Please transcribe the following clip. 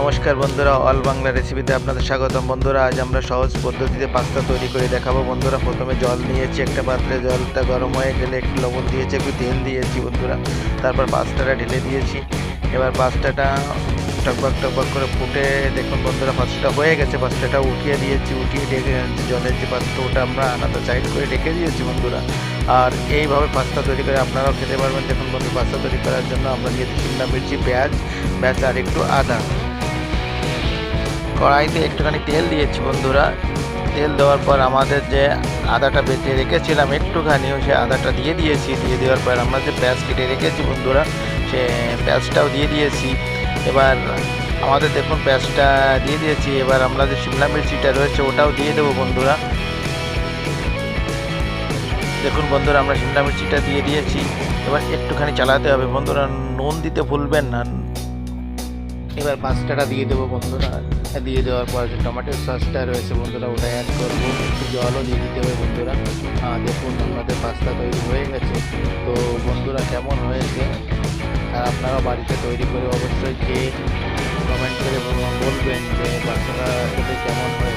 নমস্কার বন্ধুরা, অল বাংলা রেসিপিতে আপনাদের স্বাগতম। বন্ধুরা, আজ আমরা সহজ পদ্ধতিতে পাস্তা তৈরি করে দেখাবো। বন্ধুরা, প্রথমে জল নিয়েছি, একটা পাত্রে জলটা গরম হয়ে গেলে একটু লবণ দিয়েছি, একটু তেল দিয়েছি বন্ধুরা। তারপর পাস্তাটা ঢেলে দিয়েছি। এবার পাস্তাটা টকবক টকবক করে ফুটে, দেখুন বন্ধুরা, পাস্তাটা হয়ে গেছে। পাস্তাটা উঠিয়ে দিয়েছি, উঠিয়ে ডেকে জলের যে পাত্র ওটা আমরা আলাদা সাইড করে রেখে দিয়েছি বন্ধুরা। আর এইভাবে পাস্তা তৈরি করে আপনারাও খেতে পারবেন। দেখুন বন্ধু পাস্তা তৈরি করার জন্য আমরা দিয়েছি শিমলা মির্চি, পেঁয়াজ পেঁয়াজ আর একটু আদা। কড়াইতে একটুখানি তেল দিয়েছি বন্ধুরা। তেল দেওয়ার পর আমাদের যে আদাটা বেটে রেখেছিলাম একটুখানি সে আদাটা দিয়ে দিয়েছি। দিয়ে দেওয়ার পর আমরা যে পেঁয়াজ কেটে রেখেছি বন্ধুরা, সে পেঁয়াজটাও দিয়ে দিয়েছি। এবার আমাদের দেখুন পেঁয়াজটা দিয়ে দিয়েছি। এবার আমরা যে শিমলা মির্চিটা রয়েছে, ওটাও দিয়ে দেবো বন্ধুরা। দেখুন বন্ধুরা, আমরা শিমলা মির্চিটা দিয়ে দিয়েছি। এবার একটুখানি চালাতে হবে। বন্ধুরা, নুন দিতে ভুলবেন না। এবার পাস্তাটা দিয়ে দেবো বন্ধুরা। দিয়ে দেওয়ার পর যে টমেটো সসটা রয়েছে বন্ধুরা, ওটা অ্যাড করব। একটু জলও দিয়ে দিতে হবে বন্ধুরা। দেখুন আমাদের পাস্তা তৈরি হয়ে গেছে। তো বন্ধুরা, কেমন হয়েছে? আর আপনারা বাড়িতে তৈরি করে অবশ্যই খেয়ে কমেন্ট করে বলবেন যে পাস্তাটা খেতে কেমন হয়েছে।